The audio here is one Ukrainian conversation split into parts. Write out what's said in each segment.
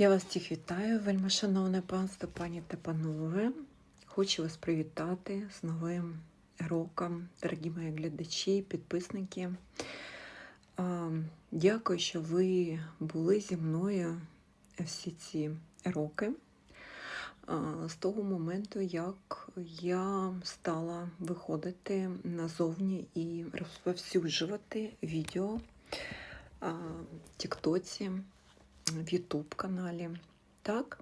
Я вас всіх вітаю, вельми шановне панство, пані та панове. Хочу вас привітати з новим роком, дорогі мої глядачі, підписники. Дякую, що ви були зі мною всі ці роки. З того моменту, як я стала виходити назовні і розповсюджувати відео в Тіктоці в Ютуб каналі, так?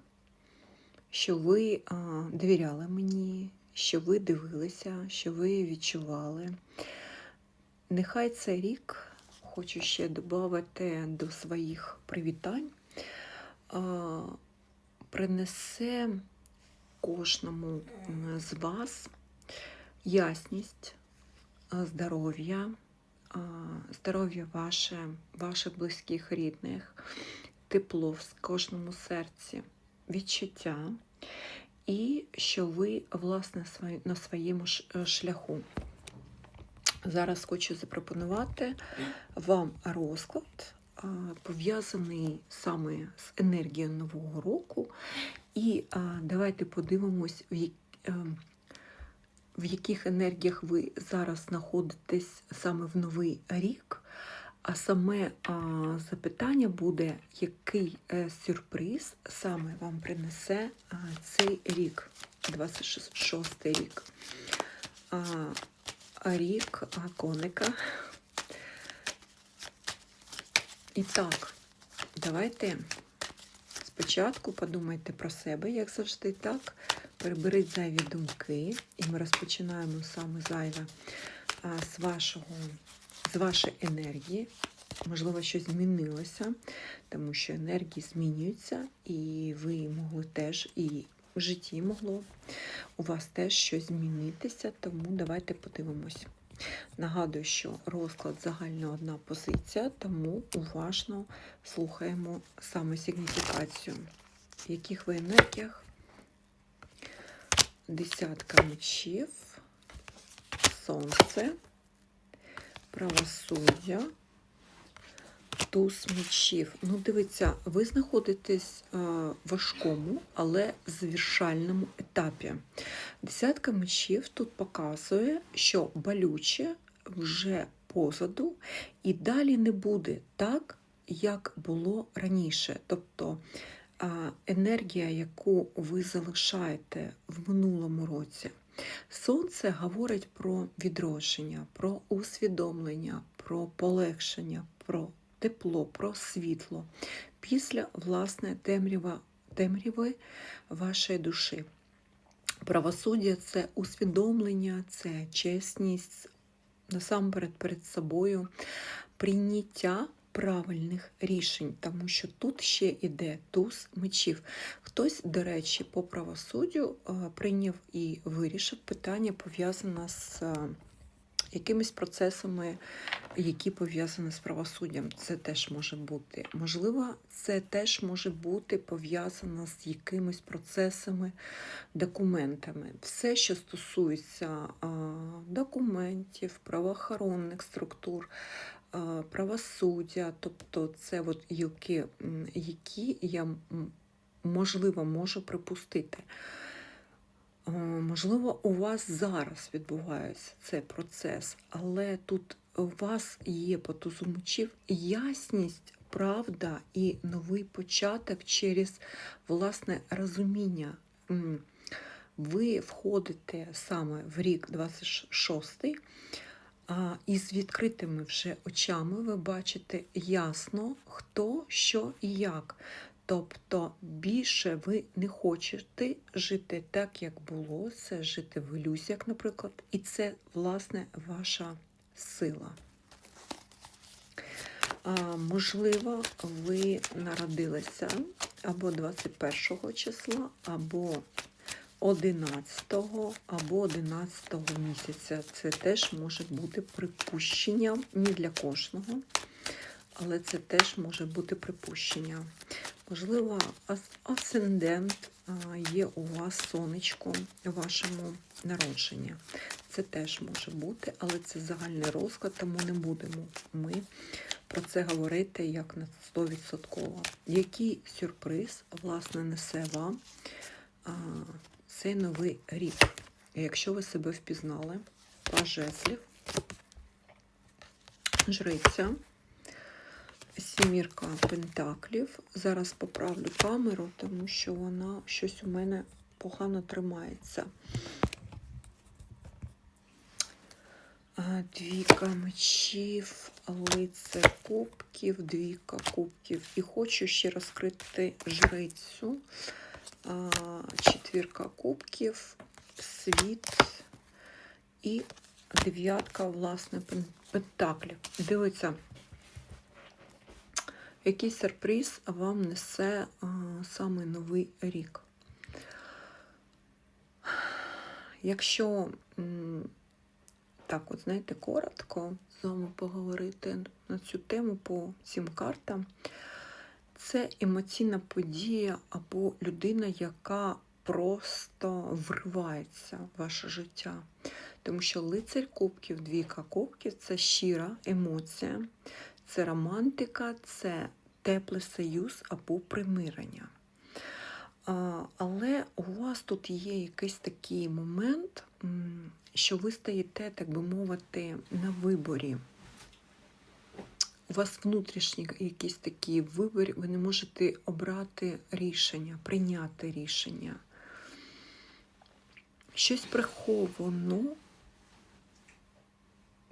Що ви довіряли мені, що ви дивилися, що ви відчували. Нехай цей рік, хочу ще додати до своїх привітань, принесе кожному з вас ясність, здоров'я, здоров'я ваше, ваших близьких рідних, тепло в кожному серці, відчуття, і що ви, власне, на своєму шляху. Зараз хочу запропонувати вам розклад, пов'язаний саме з енергією Нового року. І давайте подивимось, в, ем, в яких енергіях ви зараз знаходитесь саме в новий рік. А саме запитання буде, який е, сюрприз саме вам принесе цей рік, 26 рік. Рік коника. І так, давайте спочатку подумайте про себе, як завжди, так. Переберіть зайві думки, і ми розпочинаємо саме зайве з вашого з вашої енергії. Можливо, щось змінилося, тому що енергії змінюються, і ви могли теж, і в житті могло у вас теж щось змінитися, тому давайте подивимось. Нагадую, що розклад загальна одна позиція, тому уважно слухаємо саме сигніфікацію. В яких ви енергіях? Десятка мечів, сонце, правосуддя, туз мечів. Ну, дивіться, ви знаходитесь е, в важкому, але завершальному етапі. Десятка мечів тут показує, що болюче вже позаду, і далі не буде так, як було раніше. Тобто а, енергія, яку ви залишаєте в минулому році. Сонце говорить про відродження, про усвідомлення, про полегшення, про тепло, про світло після власне темрява, темряви вашої душі. Правосуддя це усвідомлення, це чесність, насамперед перед собою, прийняття правильних рішень, тому що тут ще йде туз мечів. Хтось, до речі, по правосуддю е, прийняв і вирішив питання пов'язане з е, якимись процесами, які пов'язані з правосуддям. Це теж може бути. Можливо, це теж може бути пов'язано з якимись процесами, документами. Все, що стосується документів, правоохоронних структур, правосуддя, тобто це от які, які я можливо можу припустити. Е, Можливо, у вас зараз відбувається цей процес, але тут у вас є по ясність, правда і новий початок через власне розуміння. Ви входите саме в рік 26 а, і з відкритими вже очами ви бачите ясно, хто, що і як. Тобто більше ви не хочете жити так, як було, це жити в ілюзіях, наприклад, і це, власне, ваша сила. А, можливо, ви народилися або 21 числа, або 11 або 11 місяця. Це теж може бути припущенням не для кожного. але це теж може бути припущення. Можливо, асцендент є у вас сонечко у вашому народженні. Це теж може бути, але це загальний розклад, тому не будемо ми про це говорити як на 100%. Який сюрприз, власне, несе вам цей новий рік? Якщо ви себе впізнали, жезлів, жриця, сімірка пентаклів. Зараз поправлю камеру, тому що вона щось у мене погано тримається. Двійка мечів, лице кубків, двійка кубків. І хочу ще розкрити жрицю. Четвірка кубків, світ і дев'ятка, власне, пентаклів. Дивіться, який сюрприз вам несе а, саме новий рік. Якщо так, от знаєте, коротко з вами поговорити на цю тему по цим картам, це емоційна подія або людина, яка просто вривається в ваше життя. Тому що лицарь кубків, двійка кубків це щира емоція, це романтика, це теплий союз або примирення. Але у вас тут є якийсь такий момент, що ви стоїте, так би мовити, на виборі. У вас внутрішній якийсь такий вибір, ви не можете обрати рішення, прийняти рішення. Щось приховано,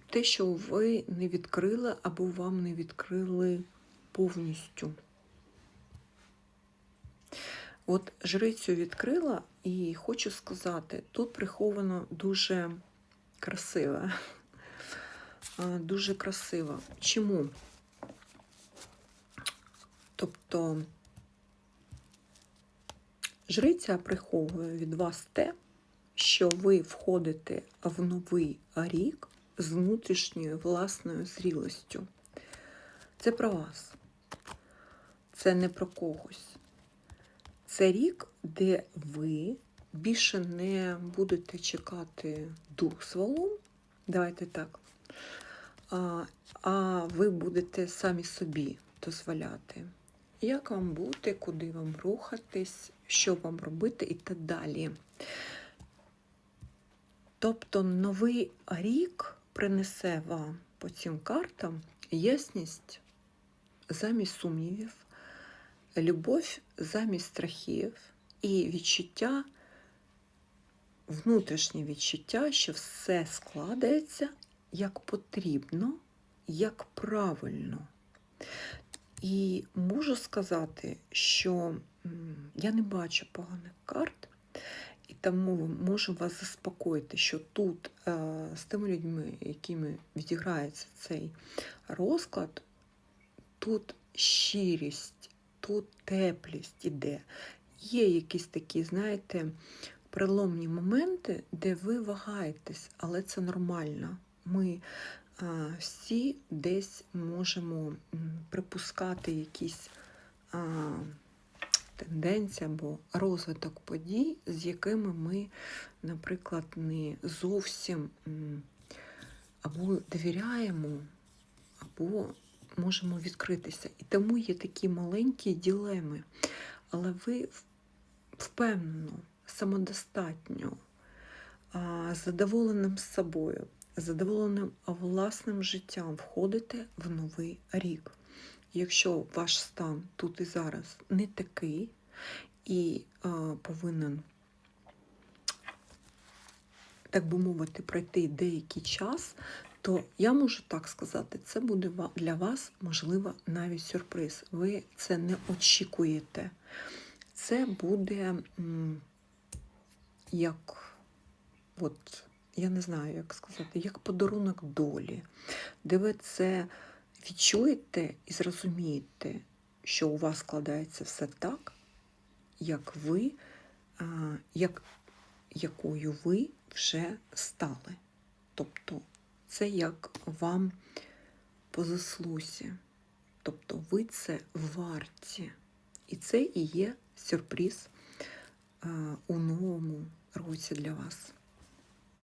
те, що ви не відкрили або вам не відкрили повністю. От жрицю відкрила і хочу сказати, тут приховано дуже красиве. Дуже красиво. Чому? Тобто жриця приховує від вас те, що ви входите в новий рік з внутрішньою власною зрілостю. Це про вас. Це не про когось. Це рік, де ви більше не будете чекати дух свалом, давайте так, а, а ви будете самі собі дозволяти, як вам бути, куди вам рухатись, що вам робити і так далі. Тобто новий рік принесе вам по цим картам ясність замість сумнівів, любов замість страхів і відчуття, внутрішнє відчуття, що все складається як потрібно, як правильно. І можу сказати, що я не бачу поганих карт, і тому можу вас заспокоїти, що тут е, з тими людьми, якими відіграється цей розклад, тут щирість, тут теплість іде. Є якісь такі, знаєте, преломні моменти, де ви вагаєтесь, але це нормально. Ми а, всі десь можемо припускати якісь а, тенденції або розвиток подій, з якими ми, наприклад, не зовсім або довіряємо, або можемо відкритися. І тому є такі маленькі ділеми. Але ви впевнено, самодостатньо, задоволеним собою, задоволеним власним життям входите в новий рік. Якщо ваш стан тут і зараз не такий і повинен, так би мовити, пройти деякий час, то я можу так сказати, це буде для вас, можливо, навіть сюрприз. Ви це не очікуєте. Це буде як, от, я не знаю, як сказати, як подарунок долі, де ви це відчуєте і зрозумієте, що у вас складається все так, як ви, як, якою ви вже стали. Тобто це як вам по заслузі. Тобто ви це варті. І це і є сюрприз е, у новому році для вас.